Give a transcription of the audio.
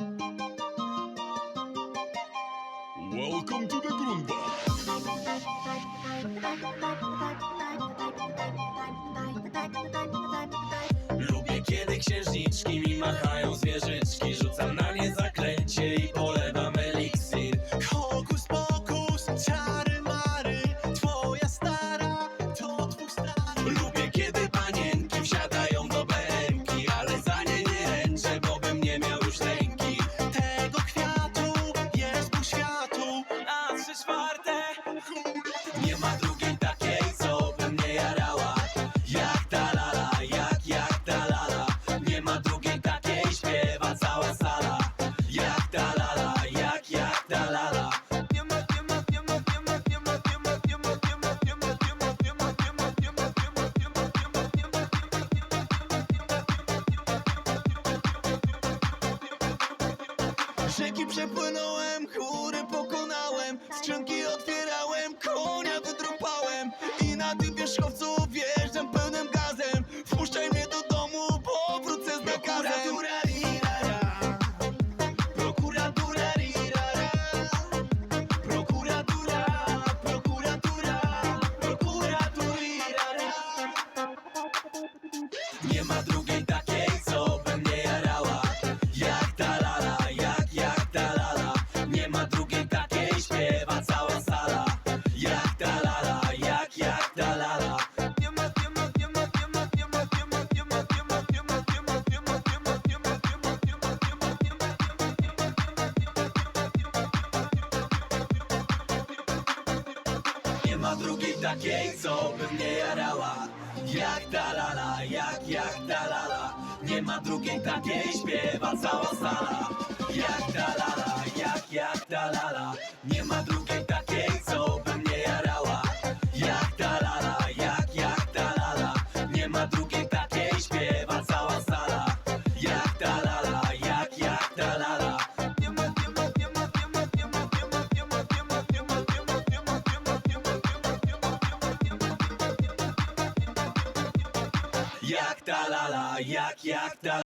Welcome to the Grumba. Lubię kiedy księżniczki mi machają. Rzeki przepłynąłem, chóry pokonałem Skrzynki otwierałem, konia wydrąpałem I na tym wierzchowcu wjeżdżam pełnym gazem. Wpuszczaj mnie do domu, powrócę z nakazem. Nie ma drugiego ma drugiej takiej, co by mnie jarała. Jak ta lala, jak, jak ta lala Nie ma drugiej takiej, śpiewa cała sala. Jak ta lala, jak, jak ta lala Nie ma drugiej takiej, co by mnie jarała. Jak ta lala, jak, jak ta lala Nie ma drugiej takiej, śpiewa cała sala. Jak ta lala, jak, jak ta lala Jak ta lala, jak, jak ta